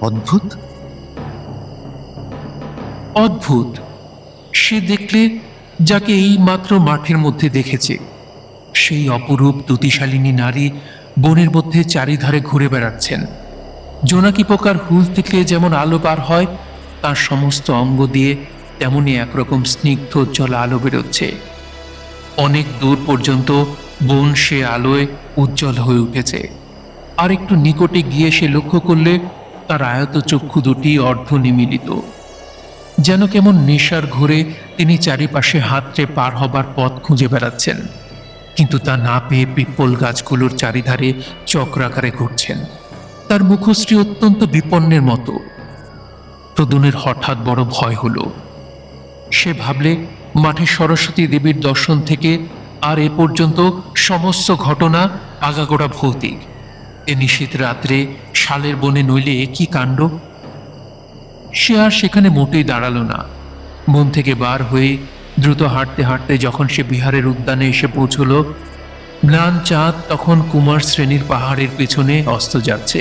অদ্ভুত? অদ্ভুত। সে দেখলে যাকে এই মাত্র মাঠের মধ্যে দেখেছে। সেই অপরূপ দুতিশালিনী নারী বনের মধ্যে চারিধারে ঘুরে বেড়াচ্ছেন। জোনাকি পোকার হুল থেকে যেমন আলো পার হয়, তার সমস্ত অঙ্গ দিয়ে তেমনি একরকম স্নিগ্ধ উজ্জ্বল আলো বেরোচ্ছে। অনেক দূর পর্যন্ত বন সে আলোয় উজ্জ্বল হয়ে উঠেছে। আর একটু নিকটে গিয়ে সে লক্ষ্য করলে তার আয়ত চক্ষু দুটি অর্ধ নিমিলিত। যেন কেমন নেশার ঘুরে তিনি চারিপাশে হাতড়ে পার হবার পথ খুঁজে বেড়াচ্ছেন। কিন্তু তা না পেয়ে পিপল গাছগুলোর চারিধারে চক্রাকারে ঘুরছেন। তার মুখশ্রী অত্যন্ত বিপন্নের মতো। প্রদুনের হঠাৎ বড় ভয় হলো। সে ভাবলে, মাঠে সরস্বতী দেবীর দর্শন থেকে আর এ পর্যন্ত সমস্ত ঘটনা আগাগোড়া ভৌতিক। এ নিশীত রাত্রে শালের বনে নইলে কি কাণ্ড? সে আর সেখানে মোটেই দাঁড়াল না। বন থেকে বার হয়ে দ্রুত হাঁটতে হাঁটতে যখন সে বিহারের উদ্যানে এসে পৌঁছলো ম্লান চাঁদ তখন কুমার শ্রেণির পাহাড়ের পেছনে অস্ত যাচ্ছে।